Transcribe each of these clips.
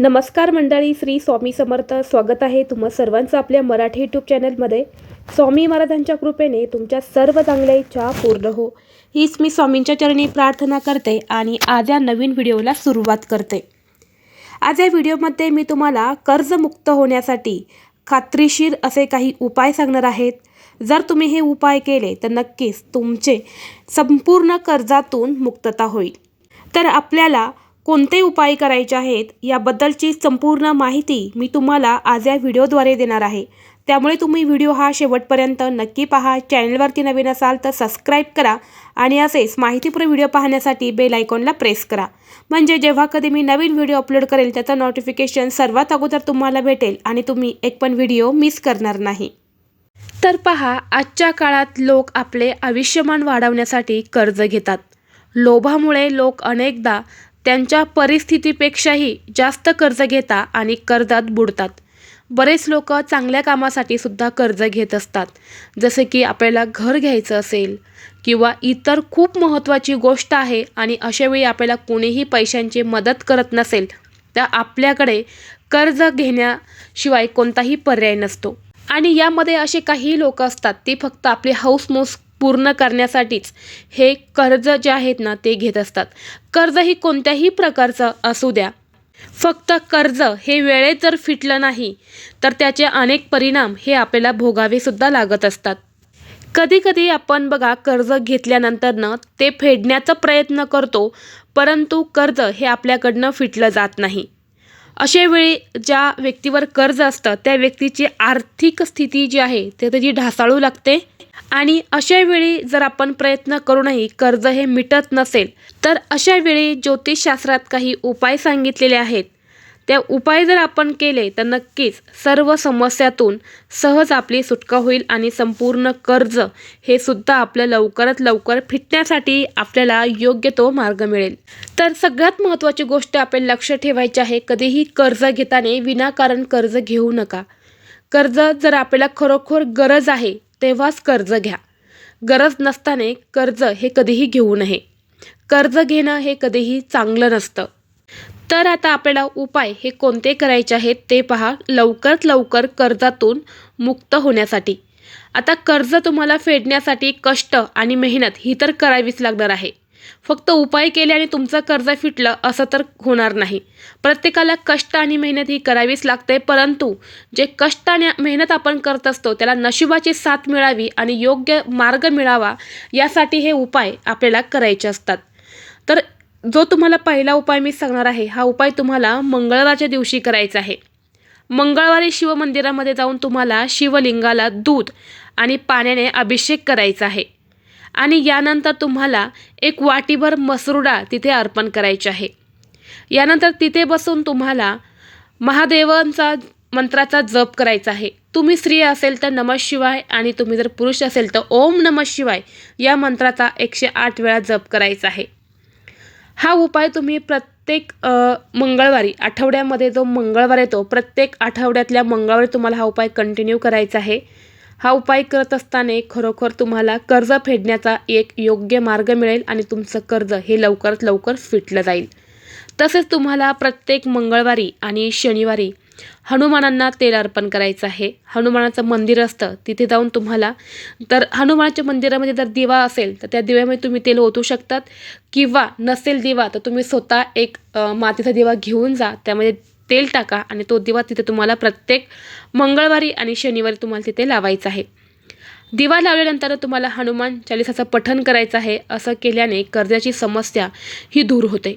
नमस्कार मंडळी श्री स्वामी समर्थ. स्वागत आहे तुम्हा सर्वांचं आपल्या मराठी यूट्यूब चॅनलमध्ये स्वामी महाराजांच्या कृपेने तुमच्या सर्व चांगल्या इच्छा पूर्ण हो. हीच मी स्वामींच्या चरणी प्रार्थना करते आणि आज या नवीन व्हिडिओला सुरुवात करते. आज या व्हिडिओमध्ये मी तुम्हाला कर्जमुक्त होण्यासाठी खात्रीशीर असे काही उपाय सांगणार आहेत. जर तुम्ही हे उपाय केले तर नक्कीच तुमचे संपूर्ण कर्जातून मुक्तता होईल. तर आपल्याला कोणते उपाय करायचे आहेत याबद्दलची संपूर्ण माहिती मी तुम्हाला आज या व्हिडिओद्वारे देणार आहे. त्यामुळे तुम्ही व्हिडिओ हा शेवटपर्यंत नक्की पहा. चॅनलवरती नवीन असाल तर सबस्क्राईब करा आणि असेच माहितीपूर्ण व्हिडिओ पाहण्यासाठी बेल आयकॉनला प्रेस करा. म्हणजे जेव्हा कधी मी नवीन व्हिडिओ अपलोड करेल त्याचं नोटिफिकेशन सर्वात अगोदर तुम्हाला भेटेल आणि तुम्ही एक पण व्हिडिओ मिस करणार नाही. तर पहा आजच्या काळात लोक आपले आयुष्यमान वाढवण्यासाठी कर्ज घेतात. लोभामुळे लोक अनेकदा त्यांच्या परिस्थितीपेक्षाही जास्त कर्ज घेता आणि कर्जात बुडतात. बरेच लोक चांगल्या कामासाठी सुद्धा कर्ज घेत असतात. जसे की आपल्याला घर घ्यायचं असेल किंवा इतर खूप महत्त्वाची गोष्ट आहे आणि अशावेळी आपल्याला कोणीही पैशांची मदत करत नसेल तर आपल्याकडे कर्ज घेण्याशिवाय कोणताही पर्याय नसतो. आणि यामध्ये असे काही लोक असतात ते फक्त आपली हौसमौस पूर्ण करण्यासाठीच हे कर्ज जे आहेत ना ते घेत असतात. कर्ज ही कोणत्याही प्रकारचं असू द्या. फक्त कर्ज हे वेळेत जर फिटलं नाही तर त्याचे अनेक परिणाम हे आपल्याला भोगावेसुद्धा लागत असतात. कधीकधी आपण बघा कर्ज घेतल्यानंतरनं ते फेडण्याचा प्रयत्न करतो परंतु कर्ज हे आपल्याकडनं फिटलं जात नाही. अशावेळी ज्या व्यक्तीवर कर्ज असतं त्या व्यक्तीची आर्थिक स्थिती जी आहे ते त्याची ढासाळू लागते. आणि अशावेळी जर आपण प्रयत्न करूनही कर्ज हे मिटत नसेल तर अशावेळी ज्योतिषशास्त्रात काही उपाय सांगितलेले आहेत. त्या उपाय जर आपण केले तर नक्कीच सर्व समस्यातून सहज आपली सुटका होईल आणि संपूर्ण कर्ज हे सुद्धा आपलं लवकरात लवकर फिटण्यासाठी आपल्याला योग्य तो मार्ग मिळेल. तर सगळ्यात महत्त्वाची गोष्ट आपल्याला लक्ष ठेवायची आहे कधीही कर्ज घेताना विनाकारण कर्ज घेऊ नका. कर्ज जर आपल्याला खरोखर गरज आहे तेव्हाच कर्ज घ्या. गरज नसताना कर्ज हे कधीही घेऊ नये. कर्ज घेणं हे कधीही चांगलं नसतं. तर आता आपल्याला उपाय हे कोणते करायचे आहेत ते पहा. लवकरात लवकर कर्जातून मुक्त होण्यासाठी. आता कर्ज तुम्हाला फेडण्यासाठी कष्ट आणि मेहनत ही तर करावीच लागणार आहे. फक्त उपाय केले आणि तुमचं कर्ज फिटलं असं तर होणार नाही. प्रत्येकाला कष्ट आणि मेहनत ही करावीच लागते परंतु जे कष्ट आणि मेहनत आपण करत असतो त्याला नशिबाची साथ मिळावी आणि योग्य मार्ग मिळावा यासाठी हे उपाय आपल्याला करायचे असतात. तर जो तुम्हाला पहिला उपाय मी सांगणार आहे हा उपाय तुम्हाला मंगळवारच्या दिवशी करायचा आहे. मंगळवारी शिवमंदिरामध्ये जाऊन तुम्हाला शिवलिंगाला दूध आणि पाण्याने अभिषेक करायचा आहे. आणि यानंतर तुम्हाला एक वाटीभर मसूर डाळ तिथे अर्पण करायची आहे. यानंतर तिथे बसून तुम्हाला महादेवांचा मंत्राचा जप करायचा आहे. तुम्ही स्त्री असेल तर नमः शिवाय आणि तुम्ही जर पुरुष असेल तर ओम नमः शिवाय या मंत्राचा एकशे आठ वेळा जप करायचा आहे. हा उपाय तुम्ही प्रत्येक मंगळवारी आठवड्यामध्ये जो मंगळवार येतो प्रत्येक आठवड्यातल्या मंगळवारी तुम्हाला हा उपाय कंटिन्यू करायचा आहे. हा उपाय करत असताना खरोखर तुम्हाला कर्ज फेडण्याचा एक योग्य मार्ग मिळेल आणि तुमचं कर्ज हे लवकरात लवकर फिटलं जाईल. तसेच तुम्हाला प्रत्येक मंगळवारी आणि शनिवारी हनुमानांना तेल अर्पण करायचं आहे. हनुमानाचं मंदिर असतं तिथे जाऊन तुम्हाला तर हनुमानाच्या मंदिरामध्ये जर दिवा असेल तर त्या दिव्यामध्ये तुम्ही तेल ओतू शकतात. किंवा नसेल दिवा तर तुम्ही स्वतः एक मातीचा दिवा घेऊन जा त्यामध्ये तेल टाका आणि तो दिवा तिथे तुम्हाला प्रत्येक मंगळवारी आणि शनिवारी तुम्हाला तिथे लावायचा आहे. दिवा लावल्यानंतर तुम्हाला हनुमान चालिसाचं पठन करायचं आहे असं केल्याने कर्जाची समस्या ही दूर होते.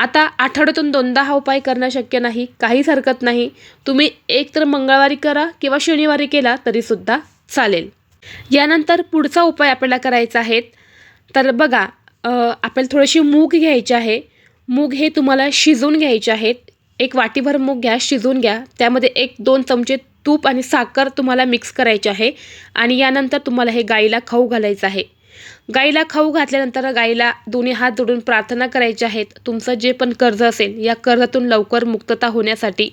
आता आठवड्यातून दोनदा हा उपाय करणं शक्य नाही काहीच हरकत नाही. तुम्ही एक तर मंगळवारी करा किंवा शनिवारी केला तरीसुद्धा चालेल. यानंतर पुढचा उपाय आपल्याला करायचा आहे तर बघा आपल्याला थोडीशी मूग घ्यायची आहे. मूग हे तुम्हाला शिजवून घ्यायचे आहेत. एक वाटीभर मूग घ्या शिजवून घ्या. त्यामध्ये एक दोन चमचे तूप आणि साखर तुम्हाला मिक्स करायचे आहे आणि यानंतर तुम्हाला हे गाईला खाऊ घालायचं आहे. गाईला खाऊ घातल्यानंतर गाईला दोन्ही हात जोडून प्रार्थना करायच्या आहेत. तुमचं जे पण कर्ज असेल या कर्जातून लवकर मुक्तता होण्यासाठी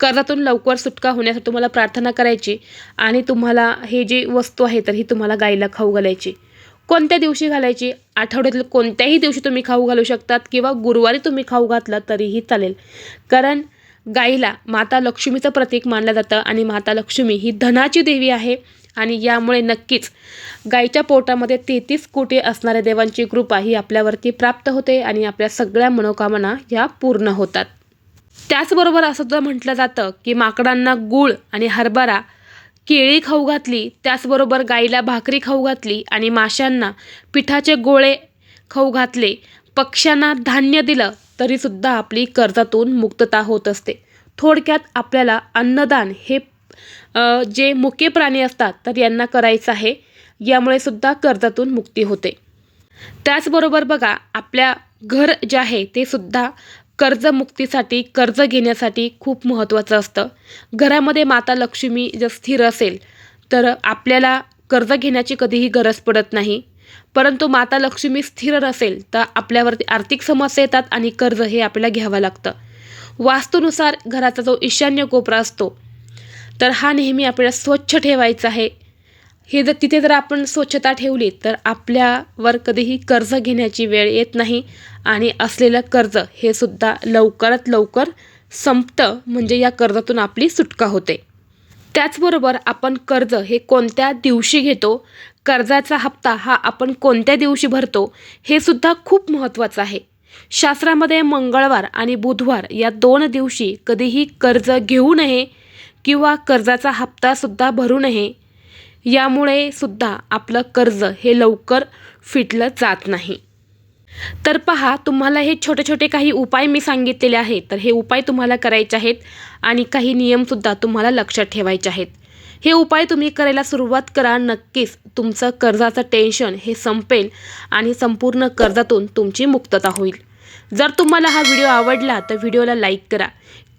कर्जातून लवकर सुटका होण्यासाठी तुम्हाला प्रार्थना करायची आणि तुम्हाला हे जी वस्तू आहे तर ही तुम्हाला गाईला खाऊ घालायची. कोणत्या दिवशी घालायची? आठवड्यातील कोणत्याही दिवशी तुम्ही खाऊ घालू शकतात किंवा गुरुवारी तुम्ही खाऊ घातला तरीही चालेल. कारण गाईला माता लक्ष्मीचं प्रतीक मानलं जातं आणि माता लक्ष्मी ही धनाची देवी आहे. आणि यामुळे नक्कीच गाईच्या पोटामध्ये तेहतीस कोटी असणाऱ्या देवांची कृपा ही आपल्यावरती प्राप्त होते आणि आपल्या सगळ्या मनोकामना या पूर्ण होतात. त्याचबरोबर असं सुद्धा म्हटलं जातं की माकडांना गूळ आणि हरभरा केळी खाऊ घातली त्याचबरोबर गाईला भाकरी खाऊ घातली आणि माशांना पिठाचे गोळे खाऊ घातले पक्ष्यांना धान्य दिलं तरीसुद्धा आपली कर्जातून मुक्तता होत असते. थोडक्यात आपल्याला अन्नदान हे जे मुके प्राणी असतात तर यांना करायचं आहे. यामुळे सुद्धा कर्जातून मुक्ती होते. त्याचबरोबर बघा आपल्या घर जे आहे ते सुद्धा कर्जमुक्तीसाठी कर्ज घेण्यासाठी खूप महत्त्वाचं असतं. घरामध्ये माता लक्ष्मी जर स्थिर असेल तर आपल्याला कर्ज घेण्याची कधीही गरज पडत नाही. परंतु माता लक्ष्मी स्थिर नसेल तर आपल्यावरती आर्थिक समस्या येतात आणि कर्ज हे आपल्याला घ्यावं लागतं. वास्तूनुसार घराचा जो ईशान्य कोपरा असतो तर हा नेहमी आपल्याला स्वच्छ ठेवायचा आहे. हे जर तिथे जर आपण स्वच्छता ठेवली तर आपल्यावर कधीही कर्ज घेण्याची वेळ येत नाही आणि असलेलं कर्ज हे सुद्धा लवकरात लवकर संपतं म्हणजे या कर्जातून आपली सुटका होते. त्याचबरोबर आपण कर्ज हे कोणत्या दिवशी घेतो कर्जाचा हप्ता हा आपण कोणत्या दिवशी भरतो हे सुद्धा खूप महत्त्वाचं आहे. शास्त्रामध्ये मंगळवार आणि बुधवार या दोन दिवशी कधीही कर्ज घेऊ नये किंवा कर्जाचा हप्तासुद्धा भरू नये. यामुळे सुद्धा आपलं कर्ज हे लवकर फिटलं जात नाही. तर पहा तुम्हाला हे छोटे छोटे काही उपाय मी सांगितलेले आहेत. तर हे उपाय तुम्हाला करायचे आहेत आणि काही नियमसुद्धा तुम्हाला लक्षात ठेवायचे आहेत. हे उपाय तुम्ही करायला सुरुवात करा. नक्कीच तुमचं कर्जाचं टेन्शन हे संपेल आणि संपूर्ण कर्जातून तुमची मुक्तता होईल. जर तुम्हाला हा व्हिडिओ आवडला तर व्हिडिओला लाईक करा.